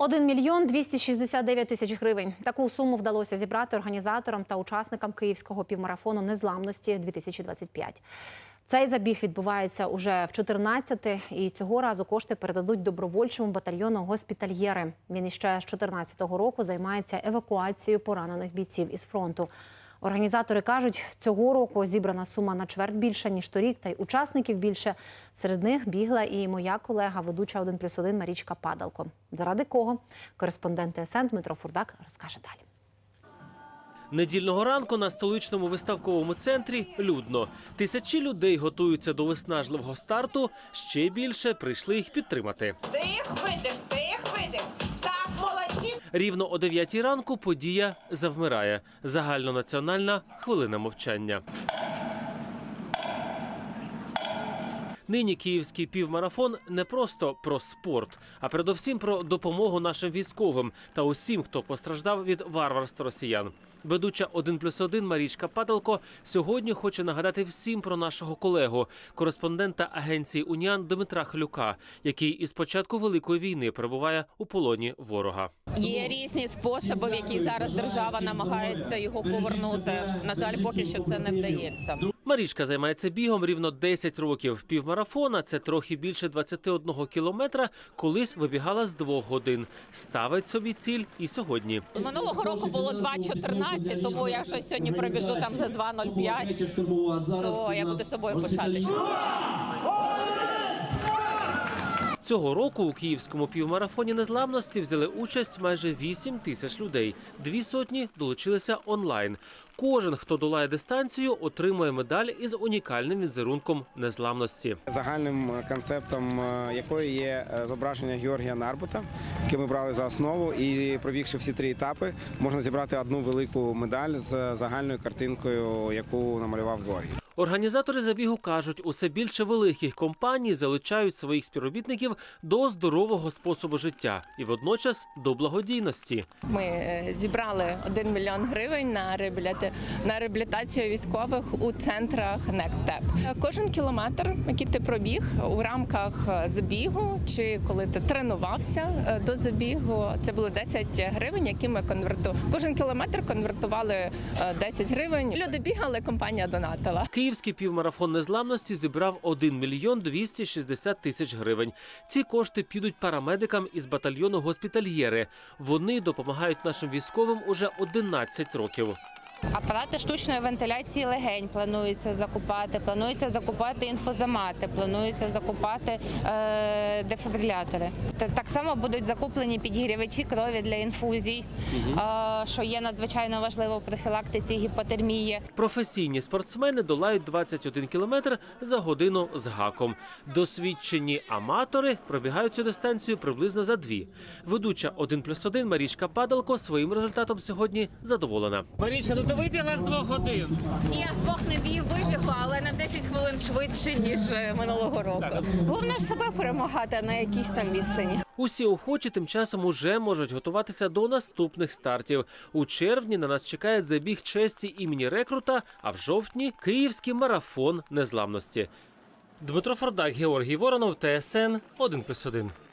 1 мільйон 269 тисяч гривень. Таку суму вдалося зібрати організаторам та учасникам київського півмарафону незламності 2025. Цей забіг відбувається уже в 14-ти, і цього разу кошти передадуть добровольчому батальйону госпітальєри. Він іще з 14-го року займається евакуацією поранених бійців із фронту. Організатори кажуть, цього року зібрана сума на чверть більше ніж торік, та й учасників більше. Серед них бігла і моя колега, ведуча 1 плюс 1 Марічка Падалко. Заради кого кореспондент ТСН Дмитро Фурдак розкаже далі. Недільного ранку на столичному виставковому центрі людно. Тисячі людей готуються до виснажливого старту. Ще більше прийшли їх підтримати. Вдих, видих, вдих, видих. Рівно о 9 ранку подія завмирає. Загальнонаціональна хвилина мовчання. Нині київський півмарафон не просто про спорт, а передовсім про допомогу нашим військовим та усім, хто постраждав від варварства росіян. Ведуча 1 плюс 1 Марічка Падалко сьогодні хоче нагадати всім про нашого колегу, кореспондента агенції Уніан Дмитра Хлюка, який із початку великої війни перебуває у полоні ворога. Є різні способи, в які зараз держава намагається його повернути. На жаль, поки що це не вдається. Марічка займається бігом рівно 10 років. Півмарафона це трохи більше 21 кілометра. Колись вибігала з двох годин. Ставить собі ціль і сьогодні. Минулого року було 2.14, тому я щось сьогодні пробіжу там за 2.05, то я буду собою пишатися. Цього року у київському півмарафоні незламності взяли участь майже 8 тисяч людей. Дві сотні долучилися онлайн. Кожен, хто долає дистанцію, отримує медаль із унікальним візерунком незламності. Загальним е, концептом е, якої є е, зображення Георгія Нарбута, яке ми брали за основу, і пробігши всі три етапи, можна зібрати одну велику медаль з загальною картинкою, яку намалював Георгій. Організатори забігу кажуть, усе більше великих компаній залучають своїх співробітників до здорового способу життя і водночас до благодійності. Ми зібрали 1 мільйон гривень на реабіліта- на реабілітацію військових у центрах Next Step. Кожен кілометр, який ти пробіг у рамках е, забігу, чи коли ти тренувався е, до забігу, це було 10 гривень, які ми конверту. Кожен кілометр конвертували е, 10 гривень. Люди бігали, компанія донатила. Київський півмарафон незламності зібрав 1 мільйон 260 тисяч гривень. Ці кошти підуть парамедикам із батальйону госпітальєри. Вони допомагають нашим військовим уже 11 років. Апарати штучної вентиляції легень планується закупати, планується закупати інфозамати, планується закупати е, дефібрилятори. Так само будуть закуплені підігрівачі крові для інфузій, е, що є надзвичайно важливо в профілактиці гіпотермії. Професійні спортсмени долають 21 кілометр за годину з гаком. Досвідчені аматори пробігають цю дистанцію приблизно за дві. Ведуча 1 плюс 1 Марічка Падалко своїм результатом сьогодні задоволена. Марічка, ну ти вибігла з двох годин. Я з двох не бів вибігла, але на 10 хвилин швидше ніж е, минулого року. Головне ж себе перемагати на якійсь там відстані. Усі охочі тим часом уже можуть готуватися до наступних стартів. У червні на нас чекає забіг честі імені рекрута, а в жовтні київський марафон незламності. Дмитро Фордак, Георгій Воронов, ТСН 1+,1.